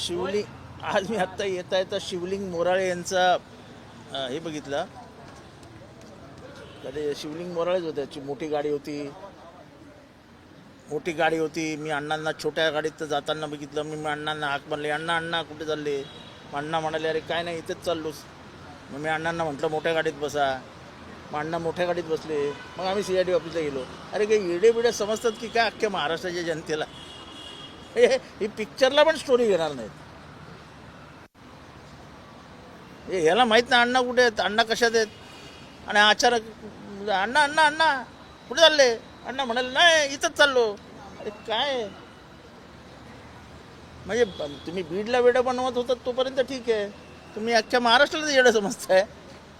शिवलिंग आज मी आत्ता येता येता शिवलिंग मोराळे यांचा हे बघितलं. कधी शिवलिंग मोराळेच होते. त्याची मोठी गाडी होती. मोठी गाडी होती. मी अण्णांना छोट्या गाडीत जाताना बघितलं. मी मी अण्णांना हाक मारले. अण्णा अण्णा कुठे चालले? अण्णा म्हणाले अरे काय नाही इथेच चाललोस. मग मी अण्णांना म्हटलं मोठ्या गाडीत बसा. मग अण्णा मोठ्या गाडीत बसले. मग आम्ही सी आय डी ऑफिसला गेलो. अरे काही येडे बिडे समजतात की काय अख्ख्या महाराष्ट्राच्या जनतेला? हे ही पिक्चरला पण स्टोरी घेणार नाहीत. ह्याला माहीत नाही अण्णा कुठे आहेत अण्णा कशात आहेत? आणि अचानक अण्णा अण्णा अण्णा कुठे चालले? अण्णा म्हणाले नाही इथंच चाललो. अरे काय? म्हणजे तुम्ही बीडला वेडं बनवत होतात तोपर्यंत ठीक आहे. तुम्ही अख्ख्या महाराष्ट्राला येडं समजताय.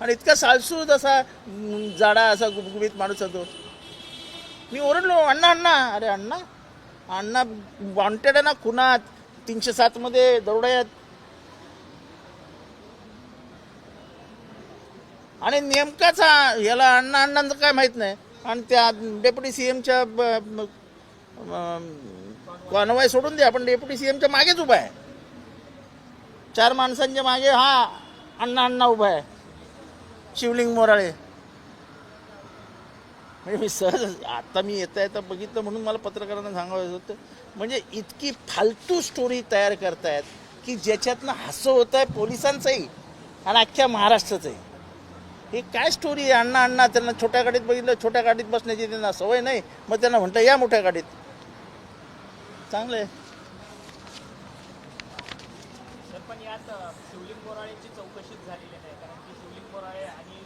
आणि इतका सालसूद असा जाडा असा गुबगुबीत माणूस होतो. मी ओरडलो अण्णा अण्णा. अरे अण्णा अण्णा वॉन्टेड आहे ना खुनात. तीनशे सातमध्ये दरोड्यात आणि नेमकाच याला अण्णा अण्णांचं काय माहीत नाही. आणि त्या डेप्युटी सी एमच्या कॉनवाय सोडून द्या आपण डेप्युटी सी एमच्या मागेच उभा आहे. चार माणसांच्या मागे हा अण्णा अण्णा उभा आहे. शिवलिंग मोराळे. म्हणजे मी सहज आता मी येता येता बघितलं म्हणून मला पत्रकारांना सांगायचं होतं. म्हणजे इतकी फालतू स्टोरी तयार करतायत की ज्याच्यातनं हसं होत आहे पोलिसांचंही आणि अख्ख्या महाराष्ट्राचंही. हे काय स्टोरी आहे? अण्णा अण्णा त्यांना छोट्या गाडीत बघितलं छोट्या गाडीत बसण्याची त्यांना सवय नाही मग त्यांना म्हणतं या मोठ्या गाडीत. चांगलं आहे पण यात शिवलिंग बोराळेंची चौकशीच झालेली नाही कारण की शिवलिंग बोराळे आणि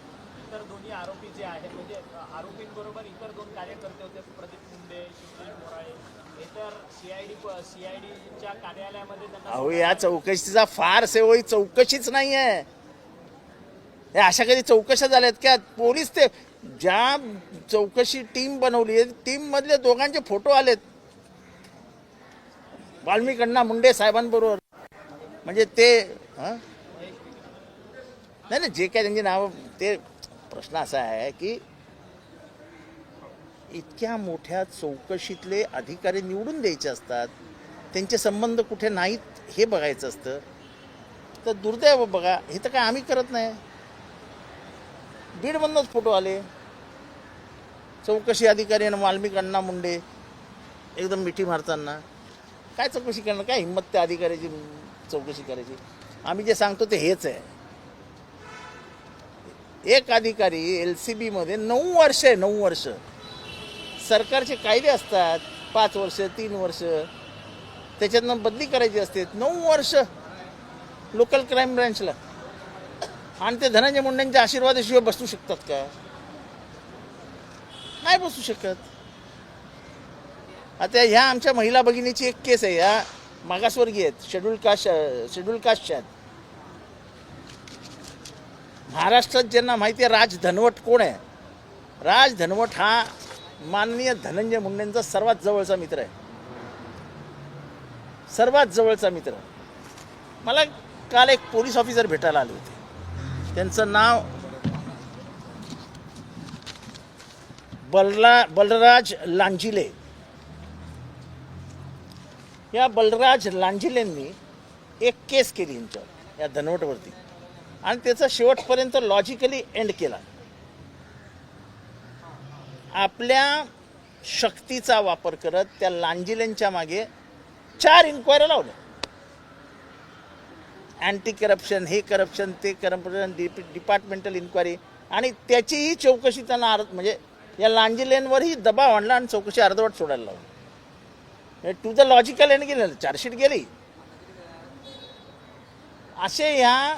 इतर दोन्ही आरोपी जे आहेत म्हणजे आरोपींबरोबर इतर दोन कार्यकर्ते होते प्रदीप मुंडे शिवराज मोराळे. हे तर सीआयडी सीआयडीच्या कार्यालयामध्ये अहो या चौकशीचा फार सेवळी चौकशीच नाही आहे हे अशा कधी चौकशा झाल्यात का? पोलीस ते ज्या चौकशी टीम बनवली आहे टीम मधले दोघांचे फोटो आलेत. वाल्मिक मुंडे साहेबांबरोबर. म्हणजे ते हं? नाही नाही जे काय त्यांची नावं ते प्रश्न असा आहे की इतक्या मोठ्या चौकशीतले अधिकारी निवडून द्यायचे असतात त्यांचे संबंध कुठे नाहीत हे बघायचं असतं. तर दुर्दैव बघा हे तर काय आम्ही करत नाही. बीडमधनंच फोटो आले. चौकशी अधिकारी आणि वाल्मिक अण्णा मुंडे एकदम मिठी मारताना. काय चौकशी करणार? काय हिंमत त्या अधिकाऱ्याची चौकशी करायची? आम्ही जे सांगतो ते हेच आहे. एक अधिकारी एल सी बीमध्ये नऊ वर्ष आहे नऊ वर्ष. सरकारचे कायदे असतात पाच वर्ष तीन वर्ष. त्याच्यातनं बदली करायची असते. नऊ वर्ष लोकल क्राईम ब्रँचला आणि ते धनंजय मुंडेंच्या आशीर्वादाशिवाय बसू शकतात का? नाही बसू शकत. आता ह्या आमच्या महिला भगिनीची एक केस आहे. ह्या मागासवर्गीय आहेत. शेड्यूल कास्ट शेड्यूल कास्टच्या आहेत. महाराष्ट्रात ज्यांना माहिती आहे राज धनवट कोण आहे? राज धनवट हा माननीय धनंजय मुंडेंचा सर्वात जवळचा मित्र आहे. सर्वात जवळचा मित्र. मला काल एक पोलीस ऑफिसर भेटायला आले होते. त्यांचं नाव बलरा बलराज लांजिले. या बलराज लांजिलेंनी एक केस केली यांच्यावर या धनवटवरती. आणि त्याचा शेवटपर्यंत लॉजिकली एंड केला. आपल्या शक्तीचा वापर करत त्या लांजिलेंच्या मागे चार इन्क्वायऱ्या लावल्या अँटी करप्शन हे करप्शन ते करप्शन डिप डिपार्टमेंटल इन्क्वायरी आणि त्याचीही चौकशी त्यांना अर्ध म्हणजे या लांजिलेंवरही दबाव आणला आणि चौकशी अर्धवट सोडायला लावली. टू द लॉजिकल एंड गेलं. चार्जशीट गेली. असे ह्या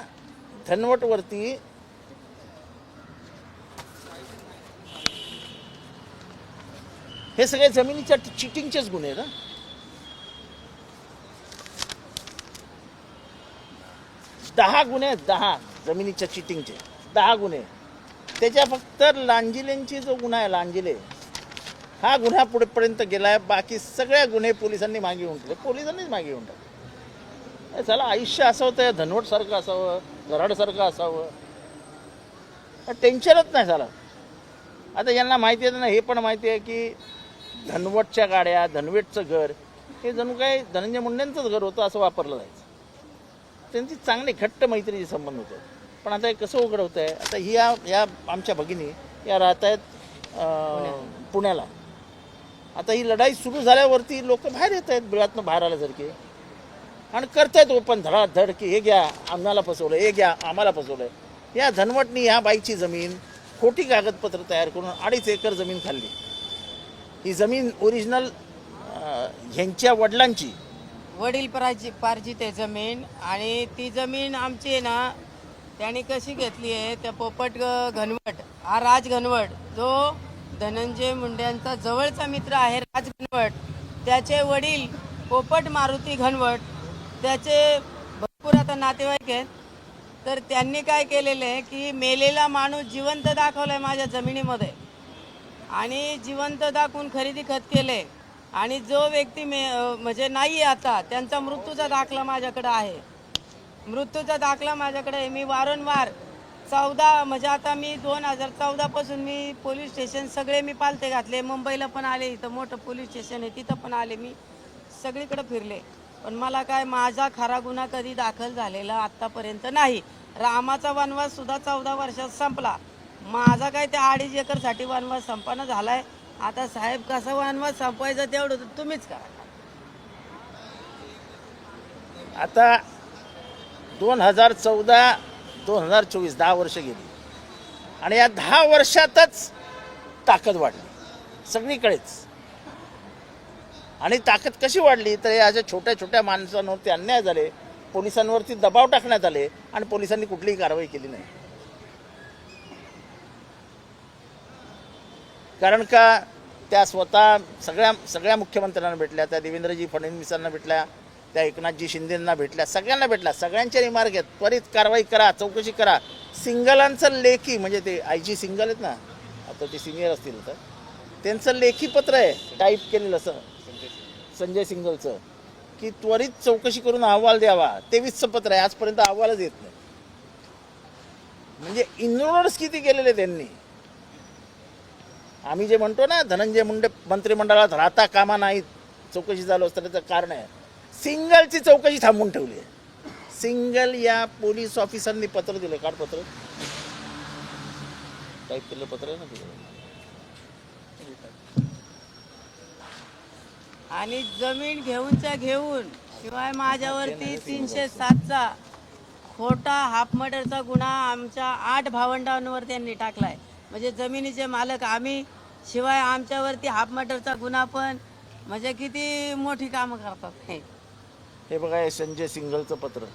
धनवटवरती हे सगळे जमिनीच्या चिटिंगचेच गुन्हे ना दहा गुन्हे आहेत दहा जमिनीच्या चिटिंगचे. दहा गुन्हे. त्याच्या फक्त लांजिलेंची जो गुन्हा आहे लांजिले हा गुन्हा पुढेपर्यंत गेला आहे बाकी सगळ्या गुन्हे पोलिसांनी मागे घेऊन टाकले. पोलिसांनीच मागे घेऊन टाकले. चला आयुष्य असं होतं धनवटसारखं असावं. गराडसारखं असावं. टेन्शनच नाही झालं. आता यांना माहिती आहे ना हे पण माहिती आहे की धनवटच्या गाड्या धनवेटचं घर हे जणू काय धनंजय मुंडेंचंच घर होतं असं वापरलं जायचं. त्यांची चांगले घट्ट मैत्रीचे संबंध होते. पण आता हे कसं उघडवत आहे आता ही या या आमच्या भगिनी या राहत आहेत पुण्याला. आता ही लढाई सुरू झाल्यावरती लोक बाहेर येत आहेत बिळातनं बाहेर आल्यासारखे. आणि करतायत हो, ओपन धडाधड की हे घ्या आम्हाला फसवलं हे घ्या आम्हाला फसवलं या धनवटनी ह्या बाईची जमीन खोटी कागदपत्र तयार करून अडीच एकर जमीन खाल्ली. ही जमीन ओरिजिनल ह्यांच्या वडिलांची. वडील पराजी पार्जित आहे जमीन आणि ती जमीन आमची आहे ना त्याने कशी घेतली आहे त्या पोपट घनवट हा राज घनवट जो धनंजय मुंड्यांचा जवळचा मित्र आहे राज घनवट त्याचे वडील पोपट मारुती घनवट त्याचे भरपूर आता नातेवाईक आहेत. तर त्यांनी काय केलेलं आहे की मेलेला माणूस जिवंत दाखवलाय माझ्या जमिनीमध्ये. आणि जिवंत दाखवून खरेदी खत केले आणि जो व्यक्ती मे म्हणजे नाही आहे आता त्यांचा मृत्यूचा दाखला माझ्याकडे आहे. मृत्यूचा दाखला माझ्याकडे आहे. मी वारंवार चौदा म्हणजे आता मी दोन हजार चौदापासून मी पोलीस स्टेशन सगळे मी पालते घातले. मुंबईला पण आले इथं मोठं पोलीस स्टेशन आहे तिथं पण आले मी. सगळीकडे फिरले. पण मला काय माझा खरा गुन्हा कधी दाखल झालेला आत्तापर्यंत नाही. रामाचा वनवास सुद्धा चौदा वर्षात संपला. माझा काय त्या अडीच एकरसाठी वनवास संपन्न झालाय. आता साहेब कसा वनवास संपवायचा तेवढं तर तुम्हीच करा. आता दोन हजार चौदा दोन हजार चोवीस दहा वर्ष गेली. आणि या दहा वर्षातच ताकद वाढली. सगळीकडेच. आणि ताकद कशी वाढली तर या अशा छोट्या छोट्या माणसांवरती अन्याय झाले पोलिसांवरती दबाव टाकण्यात आले आणि पोलिसांनी कुठलीही कारवाई केली नाही. कारण का त्या स्वतः सगळ्या सगळ्या मुख्यमंत्र्यांना भेटल्या त्या देवेंद्रजी फडणवीसांना भेटल्या त्या एकनाथजी शिंदेंना भेटल्या सगळ्यांना भेटल्या सगळ्यांच्या रिमार्क आहेत. त्वरित कारवाई करा चौकशी करा. सिंगलांचं लेखी म्हणजे ते आय जी सिंगल आहेत ना आता ते सिनियर असतील तर त्यांचं लेखी पत्र आहे टाईप केलेलं असं. संजय सिंगलचं. की त्वरित चौकशी करून अहवाल द्यावा. तेवीसचं पत्र आहे आजपर्यंत अहवालच येत नाही. म्हणजे इन्व्हॉल्व्स किती केलेले त्यांनी? आम्ही जे म्हणतो ना धनंजय मुंडे मंत्रिमंडळात राहता कामा नाहीत. चौकशी झालो असतं त्याचं कारण आहे. सिंगलची चौकशी थांबून ठेवली आहे. सिंगल या पोलीस ऑफिसरनी पत्र दिलं. काढ पत्र. टाईप केलं पत्र आहे ना आणि जमीन घेऊनच्या घेऊन शिवाय माझ्यावरती तीनशे सातचा खोटा हाफ मर्डरचा गुन्हा आमच्या आठ भावंडांवर त्यांनी टाकलाय. म्हणजे जमिनीचे मालक आम्ही शिवाय आमच्यावरती हाफ मर्डरचा गुन्हा पण म्हणजे किती मोठी कामं करतात हे. हे बघा हे संजय सिंगलचं पत्र.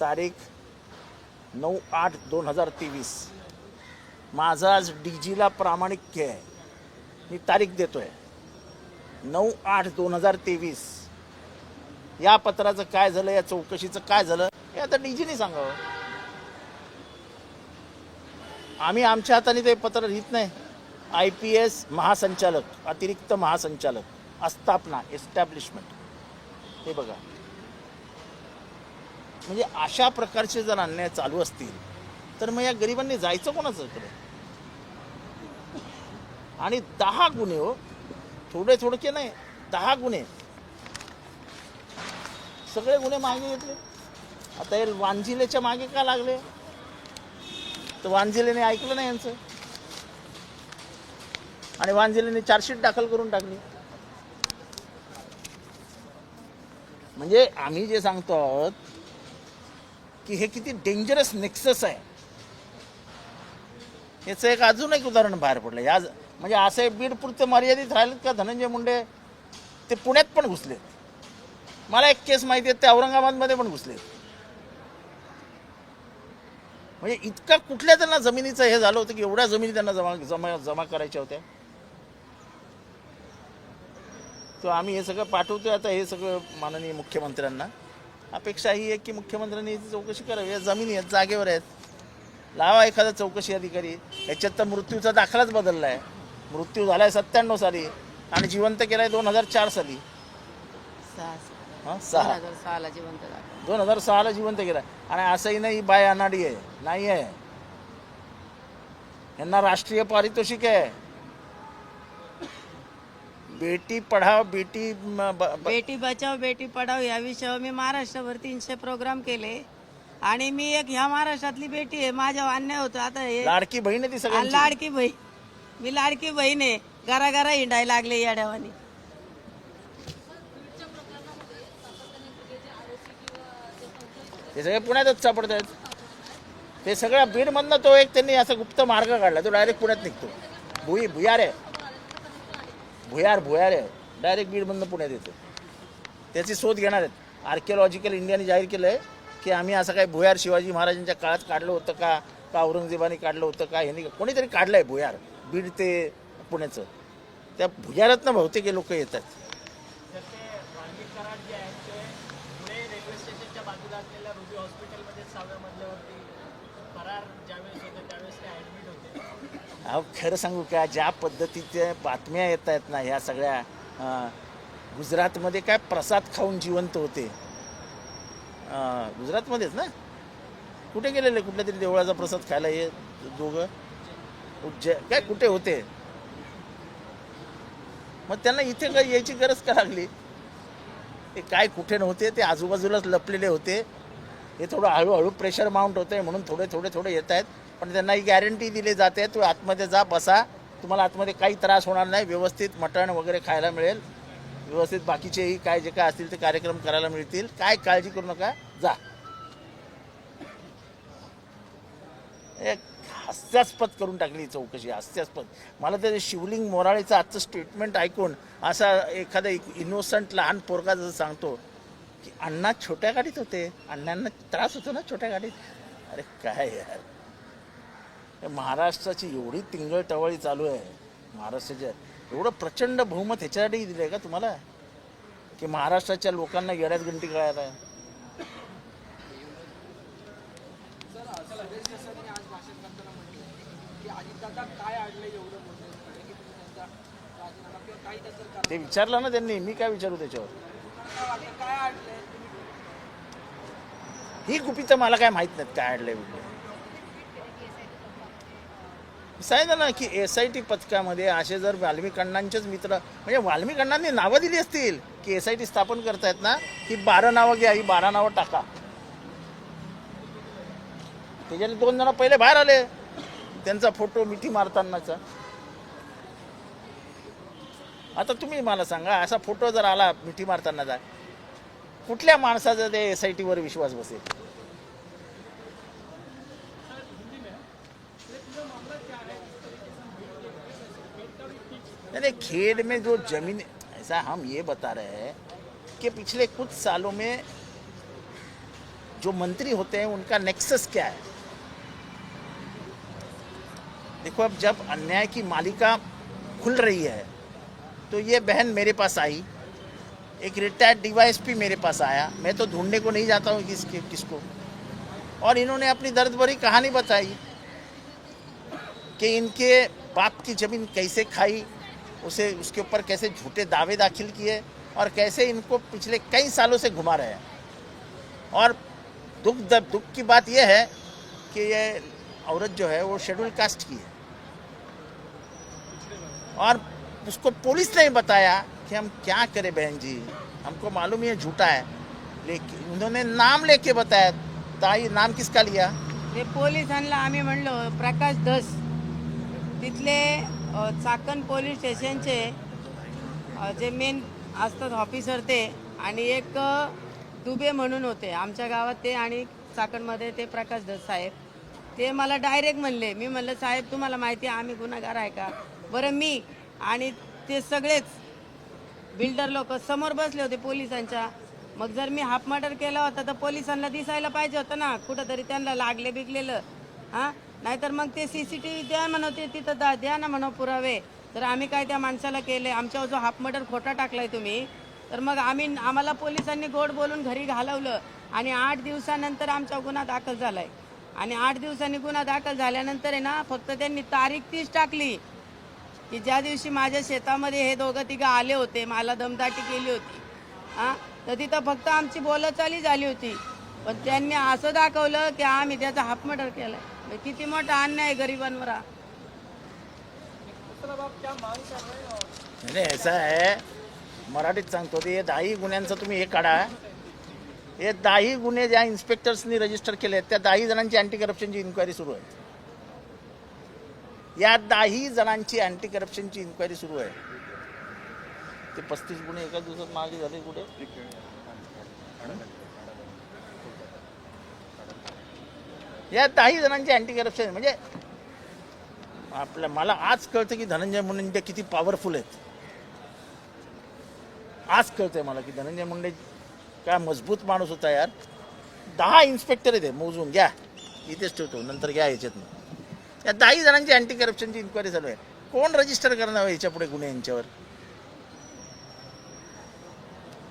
तारीख नऊ आठ दोन हजार तेवीस. माझा आज डीजीला प्रामाणिक आहे. मी तारीख देतोय. नऊ आठ दोन हजार तेवीस. या पत्राचं काय झालं या चौकशीचं काय झालं हे आता डीजीने सांगावं. आम्ही आमच्या हाताने ते पत्र लिहित नाही. आय पी एस महासंचालक अतिरिक्त महासंचालक आस्थापना एस्टॅब्लिशमेंट. हे बघा. म्हणजे अशा प्रकारचे जर अन्याय चालू असतील तर मग या गरिबांनी जायचं कोणाचं इकडे? आणि दहा गुन्हे हो थोडे थोडके नाही दहा गुन्हे. सगळे गुन्हे मागे घेतले. आता हे वांजिलेच्या मागे का लागले? तर वांजिलेने ऐकलं नाही यांचं. आणि वांजिलेने चार्जशीट दाखल करून टाकली. म्हणजे आम्ही जे सांगतो आहोत की हे किती डेंजरस नेक्सस आहे. याचं एक अजून एक उदाहरण बाहेर पडलं. या म्हणजे असे हे मर्यादित राहिलेत का? धनंजय मुंडे ते पुण्यात पण घुसले. मला एक केस माहिती आहे ते औरंगाबादमध्ये पण घुसले. म्हणजे इतका कुठल्या त्यांना जमिनीचं हे झालं होतं की एवढ्या जमिनी त्यांना जमा जमा जमा करायच्या होत्या? तो आम्ही हे सगळं पाठवतो आता हे सगळं माननीय मुख्यमंत्र्यांना. अपेक्षा ही आहे की मुख्यमंत्र्यांनी याची चौकशी करावी. या जमिनी आहेत जागेवर आहेत. लावा एखादा चौकशी अधिकारी. याच्यात तर मृत्यूचा दाखलाच बदलला आहे मृत्यू झालाय सत्त्याण्णव साली आणि जिवंत केलाय दोन हजार चार साली. हां दोन सहा हजार सहाला जिवंत दाखल दोन हजार सहाला जिवंत केला आणि असंही नाही बाय अनाडी आहे नाही आहे. यांना राष्ट्रीय पारितोषिक आहे. बेटी पढाव बेटी म, ब- ब- बेटी बचाव बेटी पढाव या विषयावर मी महाराष्ट्रभर तीनशे प्रोग्राम केले. आणि मी एक ह्या महाराष्ट्रातली बेटी आहे माझ्या अन्याय होतो. आता हे लाडकी बहीण आहे ती सगळ्यांची. लाडकी बहीण. मी लाडकी बहीण आहे. घरा घरा हिंडायला लागले या ते सगळे पुण्यातच सापडत आहेत ते सगळ्या बीडमधनं तो एक त्यांनी असा गुप्त मार्ग काढला. तो डायरेक्ट पुण्यात निघतो. भुई भुयार आहे. भुयार भुयार आहे. डायरेक्ट बीडमधनं पुण्यात येतो. त्याची शोध घेणार आहेत. आर्किओलॉजिकल इंडियाने जाहीर केलं आहे की आम्ही असं काय भुयार शिवाजी महाराजांच्या काळात काढलं होतं का? का औरंगजेबाने काढलं होतं का? ह्यांनी कोणीतरी काढलं आहे भुयार. बीड ते पुण्याचं. त्या भुयारातनं बहुतेक लोक येतात. अहो खरं सांगू का ज्या पद्धतीच्या बातम्या येत आहेत ना ह्या सगळ्या गुजरातमध्ये काय प्रसाद खाऊन जिवंत होते. गुजरातमध्येच ना? कुठे गेलेले? कुठल्या तरी देवळाचा प्रसाद खायला हे दोघं? उज्जै काय कुठे होते? मग त्यांना इथे काय यायची गरज का लागली? ते काय कुठे नव्हते? ते आजूबाजूलाच लपलेले होते. हे थोडं हळूहळू प्रेशर माउंट होतंय म्हणून थोडे थोडे थोडे येत आहेत. पण त्यांना ही गॅरंटी दिली जाते तू आतमध्ये जा बसा. तुम्हाला आतमध्ये काही त्रास होणार नाही. व्यवस्थित मटण वगैरे खायला मिळेल. व्यवस्थित बाकीचेही काय जे काय असतील ते कार्यक्रम करायला मिळतील. काय काळजी करू नका. जा. एक हास्यास्पद करून टाकली चौकशी हास्यास्पद. मला ते शिवलिंग मोराळेचं आजचं स्टेटमेंट ऐकून असा एखादा इनोसंट लहान पोरगा जसं सांगतो की अण्णा छोट्या गाडीत होते. अण्णांना त्रास होतो ना छोट्या गाडीत? अरे काय यार. महाराष्ट्राची एवढी तिंगळटवळी चालू आहे. महाराष्ट्राच्या एवढं प्रचंड बहुमत ह्याच्यासाठी दिलं आहे का तुम्हाला? की महाराष्ट्राच्या लोकांना येड्यात गंटी कळायला आहे ते विचारलं ना त्यांनी मी काय विचारू त्याच्यावर? ही गुपितं मला काय माहीत नाहीत काय अडलंय सांगितलं ना की एस आय टी पथकामध्ये असे जर वाल्मिक अण्णांचेच मित्र म्हणजे वाल्मिक अण्णांनी नावं दिली असतील की एस आय टी स्थापन करतायत ना ही बारा नावं घ्या ही बारा नावं टाका. त्याच्यात दोन जण पहिले बाहेर आले. त्यांचा फोटो मिठी मारतानाचा. आता तुम्ही मला सांगा असा फोटो जर आला मिठी मारतानाचा कुठल्या माणसाचा ते एस आय टीवर विश्वास बसेल? नहीं खेड में जो जमीन ऐसा हम ये बता रहे हैं कि पिछले कुछ सालों में जो मंत्री होते हैं उनका नेक्सस क्या है? देखो, अब जब अन्याय की मालिका खुल रही है तो ये बहन मेरे पास आई। एक रिटायर्ड डीवाईएसपी मेरे पास आया। मैं तो ढूँढने को नहीं जाता हूँ किसके, किसको। और इन्होंने अपनी दर्द भरी कहानी बताई कि इनके बाप की ज़मीन कैसे खाई, उसे, उसके ऊपर कैसे झूठे दावे दाखिल किए और कैसे इनको पिछले कई सालों से घुमा रहे हैं। और दुख दुख की बात यह है कि ये औरत जो है, वो शेड्यूल कास्ट की है। और उसको पुलिस ने बताया कि हम क्या करें बहन जी। हमको मालूम ये झूठा है। लेकिन उन्होंने नाम लेके बताया। ताई नाम किसका लिया? ते पोलिसांना आम्ही म्हणलो प्रकाश धस. तिथले अ, चाकण पोलीस स्टेशनचे अ, जे मेन असतात ऑफिसर ते आणि एक अ, दुबे म्हणून होते. आमच्या गावात ते आणि चाकणमध्ये ते प्रकाश धस साहेब. ते मला डायरेक्ट म्हणले. मी म्हणलं साहेब तुम्हाला माहिती आहे आम्ही गुन्हेगार आहे का? बरं मी आणि ते सगळेच बिल्डर लोक समोर बसले होते पोलिसांच्या. मग जर मी हाफ मर्डर केला होता तर पोलिसांना दिसायला पाहिजे होतं ना. कुठंतरी त्यांना लागले बिगलेलं. हां? नाहीतर मग ते सी सी टी व्ही द्या म्हणते तिथं दा द्या ना म्हणा पुरावे. तर आम्ही काय त्या माणसाला केले? आमच्यावर जो हाफ मर्डर खोटा टाकलाय तुम्ही तर मग आम्ही आम्हाला पोलिसांनी गोड बोलून घरी घालवलं आणि आठ दिवसानंतर आमचा गुन्हा दाखल झालाय. आणि आठ दिवसांनी गुन्हा दाखल झाल्यानंतर आहे ना फक्त त्यांनी तारीख तीच टाकली. की ज्या दिवशी माझ्या शेतामध्ये हे दोघं तिघं आले होते मला दमदाटी केली होती हां? तर तिथं फक्त आमची बोलचाली झाली होती. पण त्यांनी असं दाखवलं की आम्ही त्याचा हाफ मर्डर केला किती मोठा अन्याय आहे गरिबांवर नाही, असं आहे. मराठीत सांगतो ते दहाही गुन्ह्यांचं तुम्ही हे काढा. हे दहाही गुन्हे ज्या इन्स्पेक्टर्सनी रजिस्टर केले आहेत त्या दहाही जणांची अँटी करप्शनची इन्क्वायरी सुरू आहे. या दहाही जणांची अँटी करप्शनची इन्क्वायरी सुरू आहे. ते पस्तीस गुन्हे एका दिवसात मागे झाले कुठे? या दहाही जणांची अँटी करप्शन म्हणजे आपल्या मला आज कळतं की धनंजय मुंडे किती पॉवरफुल आहेत. आज कळतंय मला की धनंजय मुंडे काय मजबूत माणूस होता यार. दहा इन्स्पेक्टर आहेत मोजून. घ्या. इथेच ठेवतो. नंतर घ्या याच्यातनं. या दहाही जणांची अँटी करप्शनची इन्क्वायरी चालू आहे. कोण रजिस्टर करणार याच्यापुढे गुन्हे यांच्यावर?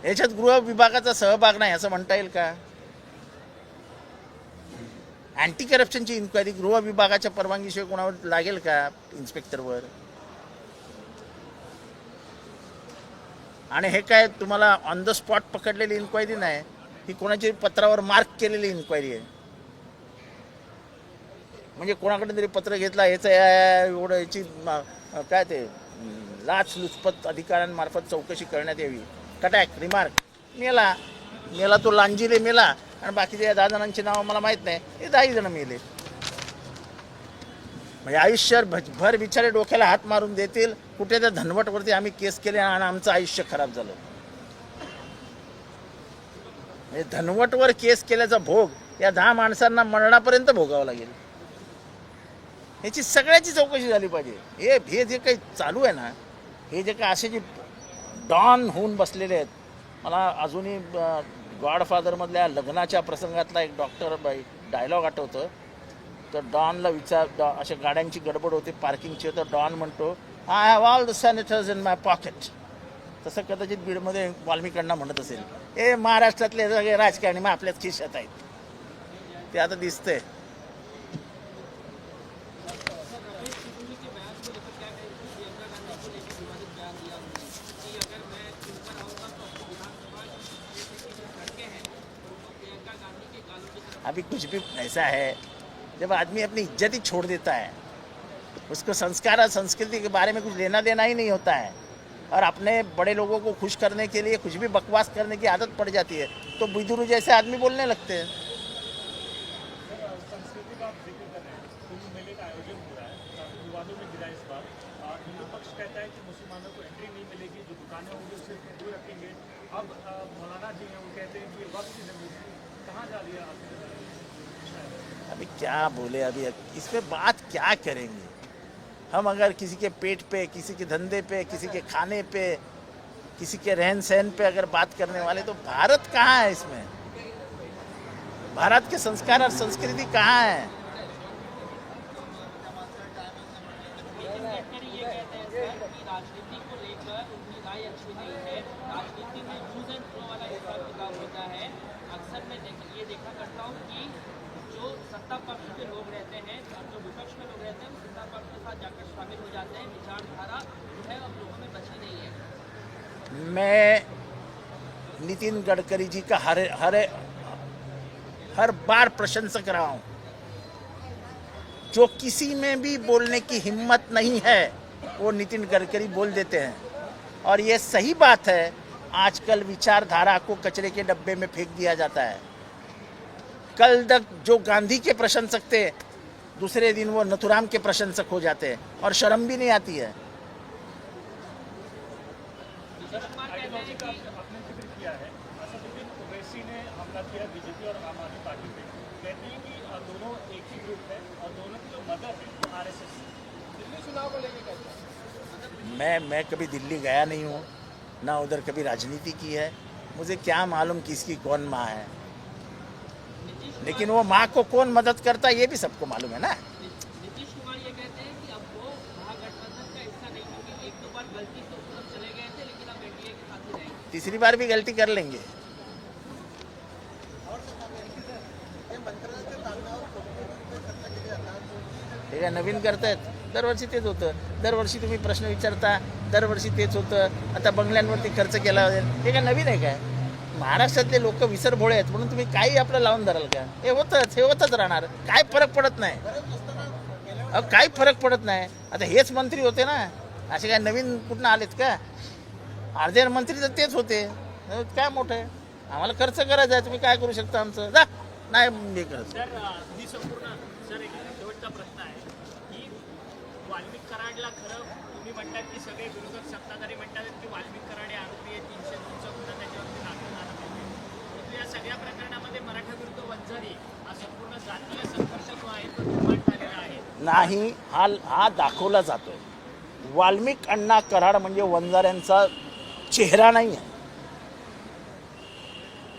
याच्यात गृह विभागाचा सहभाग नाही असं म्हणता येईल का? अँटी करप्शनची इन्क्वायरी गृह विभागाच्या परवानगीशिवाय कोणावर लागेल का इन्स्पेक्टरवर आणि हे काय तुम्हाला ऑन द स्पॉट पकडलेली इन्क्वायरी नाही ही कोणाची पत्रावर मार्क केलेली इन्क्वायरी आहे? म्हणजे कोणाकडे तरी पत्र घेतला याचं एवढं याची काय ते लाच लाचलुचपत अधिकाऱ्यांमार्फत चौकशी करण्यात यावी. कटॅक रिमार्क. मेला. मेला तो लांजिले मेला. आणि बाकीच्या दहा जणांची नावं मला माहीत नाही. हे दहाही जण मेले. म्हणजे आयुष्यभर भर भर बिचारे डोक्याला हात मारून देतील. कुठे त्या धनवटवरती आम्ही केस केले आणि आमचं आयुष्य खराब झालं. म्हणजे धनवटवर केस केल्याचा भोग या दहा माणसांना मरणापर्यंत भोगावं लागेल. याची सगळ्याची चौकशी झाली पाहिजे. हे हे जे काही चालू आहे ना हे जे काही असे जे डॉन होऊन बसलेले आहेत मला अजूनही गॉडफादरमधल्या लग्नाच्या प्रसंगातला एक डॉक्टर डायलॉग आठवतं तर डॉनला विचार डॉ अशा गाड्यांची गडबड होते पार्किंगची तर डॉन म्हणतो I have all the senators in my pocket तसं कदाचित बीडमध्ये वाल्मिकांना म्हणत असेल. ए महाराष्ट्रातले सगळे राजकारणी मग आपल्याच खिशात आहेत. ते आता दिसतंय. कुछ भी ऐसा है, जब आदमी अपनी इज़्ज़त ही छोड़ देता है, उसको संस्कार और संस्कृति के बारे में कुछ लेना देना ही नहीं होता है, और अपने बड़े लोगों को खुश करने के लिए, कुछ भी बकवास करने की आदत पड़ जाती है तो बुज़ुर्ग जैसे आदमी बोलने लगते हैं संस्कृति का आप ज़िक्र कर रहे हैं कुंभ मेले का आयोजन हो रहा है काफ़ी विवादों में गिरा इस बार आ, हिंदू पक्ष कहता है कि मुसलमानों को एंट्री नहीं मिलेगी जो दुकानें होंगी उसे दूर रखेंगे अब आ, मौलाना जी हैं वो कहते हैं कि ये वक्त की ज़मीन है कहाँ जा रही है आपकी अभी क्या बोले अभी? इस पर बात क्या करेंगे? हम अगर किसी के पेट पे, किसी के धंधे पे, किसी के खाने पे, किसी के रहन सहन पे अगर बात करने वाले तो भारत कहाँ है इसमें? भारत के संस्कार और संस्कृति कहाँ है नितिन गडकरी ये कहते हैं सर कि राजनीति को लेकर उनकी राय अच्छी नहीं है राजनीति में यूज़ एंड थ्रो वाला हिसाब किताब होता है अक्सर मैं देख ये देखा करता हूँ कि जो सत्ता पक्ष के लोग रहते हैं और जो विपक्ष के लोग रहते हैं वो सत्ता पक्ष के साथ जाकर शामिल हो जाते हैं विचारधारा जो है अब लोगों में बची नहीं है मैं नितिन गडकरी जी का हर हर हर बार प्रशंसक रहा हूँ। जो किसी में भी बोलने की हिम्मत नहीं है, वो नितिन गडकरी बोल देते हैं। और ये सही बात है, आजकल विचारधारा को कचरे के डब्बे में फेंक दिया जाता है। कल तक जो गांधी के प्रशंसक थे, दूसरे दिन वो नथुराम के प्रशंसक हो जाते हैं और शर्म भी नहीं आती है। आइडियोलॉजी का आपने ज़िक्र किया है, असदुद्दीन ओवैसी ने हमला किया बीजेपी और आम आदमी पार्टी पे। कहती है कि दोनों एक ही ग्रुप है और दोनों की जो मदर है वो आरएसएस दिल्ली चुनाव को लेकर कहते मैं मैं कभी दिल्ली गया नहीं हूँ, ना उधर कभी राजनीति की है। मुझे क्या मालूम किसकी कौन माँ है। लेकिन वो माँ को कौन मदद करता है, ये भी सबको मालूम है ना? तीसरी बार भी गलती कर लेंगे। ते काय नवीन करतायत। दरवर्षी तेच होतं. दरवर्षी तुम्ही प्रश्न विचारता दरवर्षी तेच होतं. आता बंगल्यांवरती खर्च केला हे काय नवीन आहे काय? महाराष्ट्रातले लोक विसर भोळे आहेत म्हणून तुम्ही काही आपलं लावून धराल का? हे होतंच हे होतच राहणार. काय फरक पडत नाही. अहो काही फरक पडत नाही. आता हेच मंत्री होते ना. असे काय नवीन कुठनं आलेत का? अर्धे मंत्री तर तेच होते. काय मोठं आहे? आम्हाला खर्च करायचा आहे तुम्ही काय करू शकता आमचं? जा. नाही हे करत सर अ, संपूर्ण सर एक शेवटचा प्रश्न आहे. की वाल्मिक कराडला खरं तुम्ही म्हणतात की सगळे विरोधक सत्ताधारी म्हणतात की वाल्मिक कराड हे आरोपी आहे तीनशे दोनचा गुन्हा त्याच्यावरती दाखल झाला पाहिजे. परंतु या सगळ्या प्रकरणामध्ये मराठा विरुद्ध वंजारी हा संपूर्ण जातीय संघर्ष जो आहे तो निर्माण झालेला आहे. नाही हा हा दाखवला जातोय. वाल्मिक अण्णा कराड म्हणजे वंजाऱ्यांचा चेहरा नाही आहे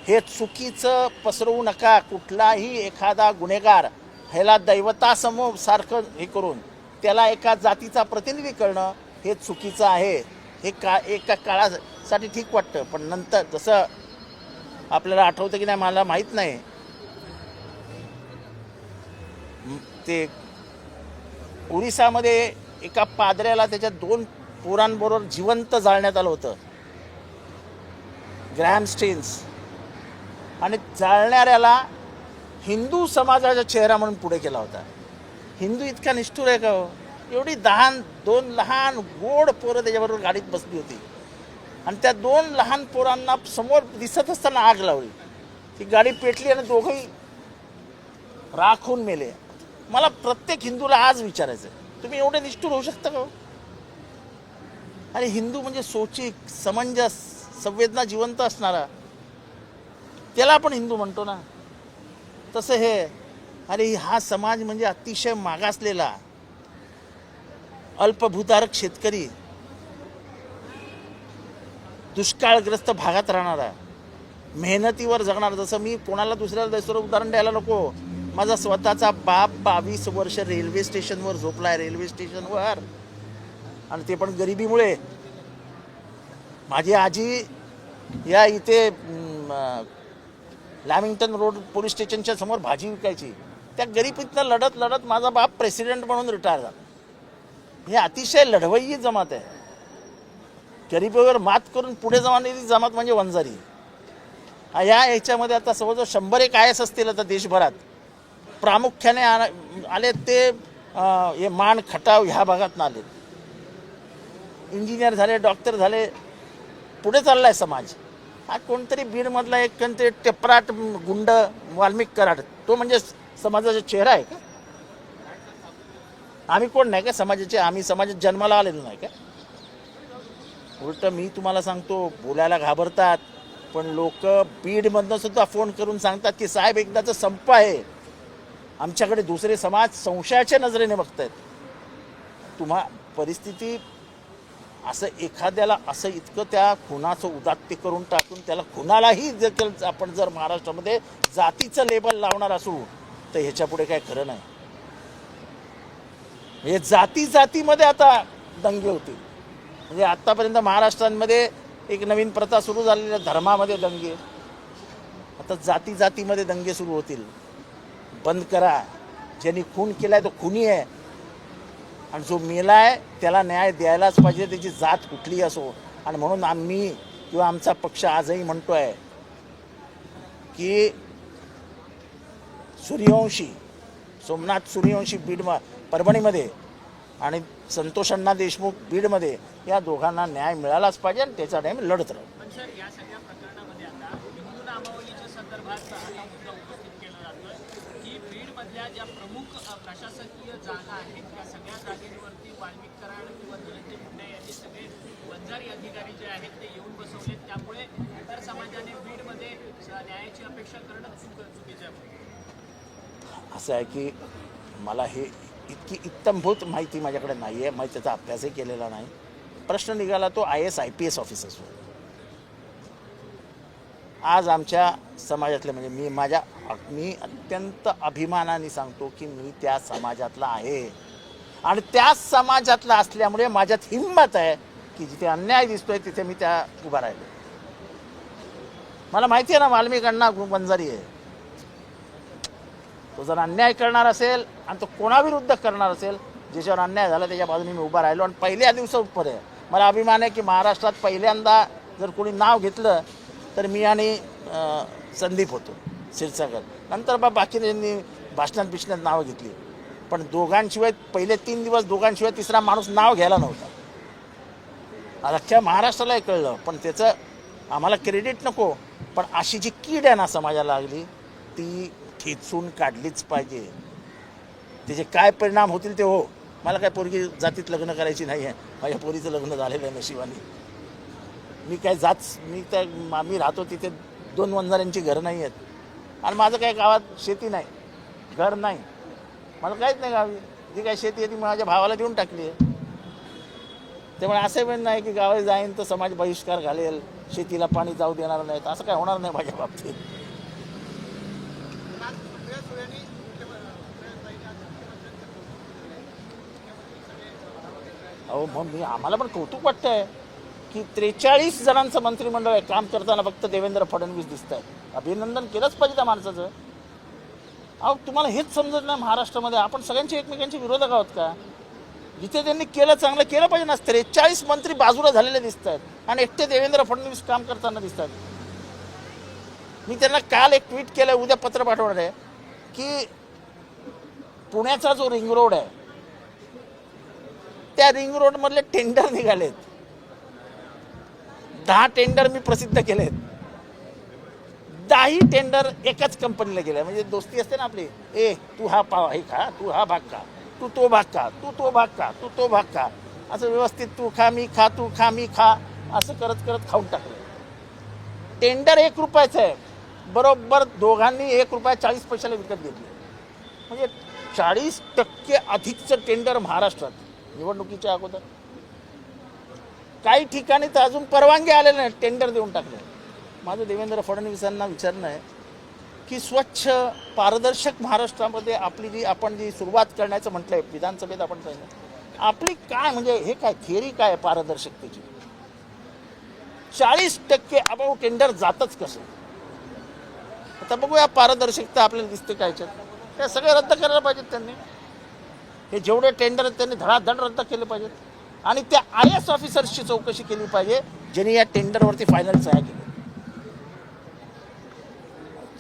हे चुकीचं पसरवू नका. कुठलाही एखादा गुन्हेगार ह्याला दैवतासमोर सारखं हे करून त्याला एका जातीचा प्रतिनिधी करणं हे चुकीचं आहे. हे का एका काळासाठी ठीक वाटतं. पण नंतर जसं आपल्याला आठवतं की नाही मला माहीत नाही. ते ओरिसामध्ये एका पादऱ्याला त्याच्या दोन पोरांबरोबर जिवंत जाळण्यात आलं होतं. ग्रॅम स्टेन्स आणि चालणाऱ्याला हिंदू समाजाचा चेहरा म्हणून पुढे केला होता. हिंदू इतका निष्ठुर आहे का हो? एवढी दहान दोन लहान गोड पोरं त्याच्याबरोबर गाडीत बसली होती. आणि त्या दोन लहान पोरांना समोर दिसत असताना आग लावली. ती गाडी पेटली आणि दोघंही राखून मेले. मला प्रत्येक हिंदूला आज विचारायचं आहे, तुम्ही एवढे निष्ठुर होऊ शकता का हो? आणि हिंदू म्हणजे सोचिक समंजस संवेदना जिवंत असणारा. त्याला आपण हिंदू म्हणतो ना. तसं हे अरे हा समाज म्हणजे अतिशय मागासलेला अल्पभूधारक शेतकरी दुष्काळग्रस्त भागात राहणारा मेहनतीवर जगणार. जसं मी कोणाला दुसऱ्याला दुसरं उदाहरण द्यायला नको. माझा स्वतःचा बाप बावीस वर्ष रेल्वे स्टेशनवर झोपला आहे रेल्वे स्टेशनवर. आणि ते पण गरिबीमुळे. माझी आजी या इथे लॅमिंग्टन रोड पोलीस स्टेशनच्या समोर भाजी विकायची. त्या गरिबीतनं लढत लढत माझा बाप प्रेसिडेंट म्हणून रिटायर झाला. हे अतिशय लढवय्यी जमात आहे. गरिबीवर मात करून पुढे जाणारी जमात म्हणजे वंजारी. हा, या याच्यामध्ये आता जवळजवळ शंभर एक आय एस असतील आता देशभरात. प्रामुख्याने आ- आले ते हे मान खटाव ह्या भागातून आले इंजिनियर झाले डॉक्टर झाले पुढे चाललाय समाज. हा कोणतरी बीडमधला एक कोणतरी टेपराट गुंड वाल्मिक कराड तो म्हणजे समाजाचा चेहरा आहे का? आम्ही कोण नाही का समाजाचे? आम्ही समाजात जन्माला आलेलो नाही का? उलट मी तुम्हाला सांगतो बोलायला घाबरतात पण लोक बीडमधनं सुद्धा फोन करून सांगतात की साहेब एकदाचा संप आहे. आमच्याकडे दुसरे समाज संशयाच्या नजरेने बघतायत. तुम्हा परिस्थिती असं एखाद्याला असं इतकं त्या खुनाचं उदात्ते करून टाकून त्याला खुनालाही जर आपण जर महाराष्ट्रामध्ये जातीचं लेबल लावणार असू तर ह्याच्यापुढे काय खरं नाही. हे जाती जातीमध्ये आता दंगे होतील. म्हणजे आत्तापर्यंत महाराष्ट्रांमध्ये एक नवीन प्रथा सुरू झालेली आहे धर्मामध्ये दंगे. आता जाती जातीमध्ये दंगे सुरू होतील. बंद करा. ज्यांनी खून केलाय तो खुनी आहे. आणि जो मेला आहे त्याला न्याय द्यायलाच पाहिजे त्याची जात कुठली असो. आणि म्हणून आम्ही किंवा आमचा पक्ष आजही म्हणतो आहे की सूर्यवंशी सोमनाथ सूर्यवंशी बीड परभणीमध्ये आणि संतोष अण्णा देशमुख बीडमध्ये या दोघांना न्याय मिळालाच पाहिजे आणि त्याचा न्याय लढत राहू पण सर या सगळ्या प्रकरणामध्ये आता हिंदू नामावलीच्या संदर्भात हा मुद्दा उपस्थित केला जातोय की बीडमधल्या ज्या प्रमुख प्रशासकीय जागा आहेत त्या सगळ्या जागेवरती वाल्मिक कराड किंवा धनंजय मुंडे यांनी सगळे वंजारी अधिकारी जे आहेत ते येऊन बसवलेत. त्यामुळे इतर समाजाने बीडमध्ये न्यायाची अपेक्षा करणं चुक चुकीचं आहे. असं आहे की मला हे इतकी इत्तमभूत माहिती माझ्याकडे नाही आहे मी त्याचा अभ्यासही केलेला नाही. प्रश्न निघाला तो I S I P S ऑफिसर्सवर. आज आमच्या समाजातले म्हणजे मी माझ्या मी अत्यंत अभिमानाने सांगतो की मी त्या समाजातला आहे. आणि त्या समाजातला असल्यामुळे माझ्यात हिंमत आहे की जिथे अन्याय दिसतोय तिथे मी त्या उभा राहिलो. मला माहिती आहे ना वाल्मिकांना बंजारी आहे. तो जर अन्याय करणार असेल आणि तो कोणाविरुद्ध करणार असेल ज्याच्यावर अन्याय झाला त्याच्या बाजूने मी उभा राहिलो आणि पहिल्या दिवसावर आहे मला अभिमान आहे की महाराष्ट्रात पहिल्यांदा जर कोणी नाव घेतलं तर मी आणि संदीप होतो. क्षीरसागर. नंतर बा बाकीच्यांनी भाषणात बिषणात नावं घेतली. पण दोघांशिवाय पहिले तीन दिवस दोघांशिवाय तिसरा माणूस नाव घ्यायला नव्हता. अख्ख्या महाराष्ट्रालाही कळलं पण त्याचं आम्हाला क्रेडिट नको. पण अशी जी कीड आहे ना समाजाला लागली ती खेचून काढलीच पाहिजे. त्याचे काय परिणाम होतील ते हो. मला काय पोरगी जातीत लग्न करायची नाही आहे. माझ्या पोरीचं लग्न झालेलं आहे नशिबाने. मी काय जात मी त्या मी राहतो तिथे दोन वंजाऱ्यांची घरं नाही आहेत. आणि माझं काही गावात शेती नाही. घर नाही. मला काहीच नाही गावी. जी काय शेती आहे ती माझ्या भावाला देऊन टाकली आहे. त्यामुळे असं पण नाही की गावाला जाईन तर समाज बहिष्कार घालेल शेतीला पाणी जाऊ देणार नाही असं काय होणार नाही माझ्या बाबतीत. अहो मग मी आम्हाला पण कौतुक वाटतंय की त्रेचाळीस जणांचं मंत्रिमंडळ आहे. काम करताना फक्त देवेंद्र फडणवीस दिसत आहेत अभिनंदन केलंच पाहिजे त्या माणसाचं. अहो तुम्हाला हेच समजत नाही महाराष्ट्रामध्ये. आपण सगळ्यांचे एकमेकांचे विरोधक आहोत का? जिथे त्यांनी केलं चांगलं केलं पाहिजे ना त्रेचाळीस मंत्री बाजूला झालेले दिसत आहेत आणि एकटे देवेंद्र फडणवीस काम करताना दिसतात मी त्यांना काल एक ट्विट केलं उद्या पत्र पाठवणार आहे की पुण्याचा जो रिंग रोड आहे त्या रिंग रोडमधले टेंडर निघालेत. दहा टेंडर मी प्रसिद्ध केलेत. दहाही टेंडर एकाच कंपनीला गेल्या. म्हणजे दोस्ती असते ना आपली. ए तू हा पाव हे खा तू हा भाग खा. तू तो भाग खा तू तो भाग खा तू तो भाग खा. असं व्यवस्थित तू खा मी खा तू खा मी खा. असं करत करत खाऊन टाकलं. टेंडर एक रुपयाचं आहे. बरोबर दोघांनी एक रुपया चाळीस पैशाला विकत घेतले. म्हणजे चाळीस टक्के अधिकचं टेंडर महाराष्ट्रात. निवडणुकीच्या अगोदर. काही ठिकाणी तर अजून परवानगी आलेल्या नाही. टेंडर देऊन टाकले. माझं देवेंद्र फडणवीसांना विचारणं आहे की स्वच्छ पारदर्शक महाराष्ट्रामध्ये आपली जी आपण जी सुरुवात करण्याचं म्हटलं आहे विधानसभेत आपण सांगितलं. आपली काय म्हणजे हे काय थिअरी काय पारदर्शकतेची? चाळीस टक्के अबाऊ टेंडर जातच कसं? आता बघूया पारदर्शकता आपल्याला दिसते काय त्या हे सगळे रद्द करायला पाहिजेत त्यांनी. हे जेवढे टेंडर आहेत त्यांनी धडाधड रद्द केले पाहिजेत. आणि त्या आय एस ऑफिसर्सची चौकशी केली पाहिजे ज्यांनी या टेंडरवरती फायनल सह्या केली.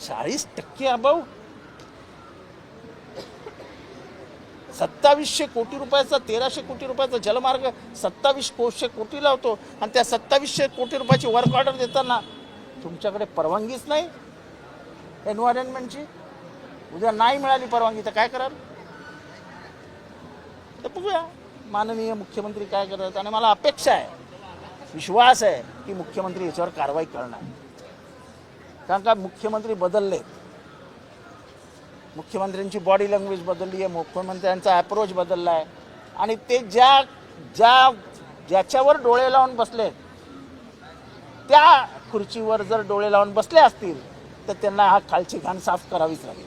चाळीस टक्के अभाव सत्तावीसशे कोटी रुपयाचा तेराशे कोटी रुपयाचा जलमार्ग सत्तावीस कोशे कोटी लावतो आणि त्या सत्तावीसशे कोटी रुपयाची वर्क ऑर्डर देताना तुमच्याकडे परवानगीच नाही एन्व्हायरमेंटची उद्या नाही मिळाली परवानगी तर काय कराल? तर बघूया. माननीय मुख्यमंत्री काय करतात आणि मला अपेक्षा आहे विश्वास आहे की मुख्यमंत्री याच्यावर कारवाई करणार. कारण का मुख्यमंत्री बदलले. मुख्यमंत्र्यांची बॉडी लँग्वेज बदलली आहे मुख्यमंत्र्यांचा ॲप्रोच बदलला आहे. आणि ते ज्या ज्या ज्याच्यावर डोळे लावून बसले त्या खुर्चीवर जर डोळे लावून बसले असतील तर त्यांना हा खालची घाण साफ करावीच लागेल.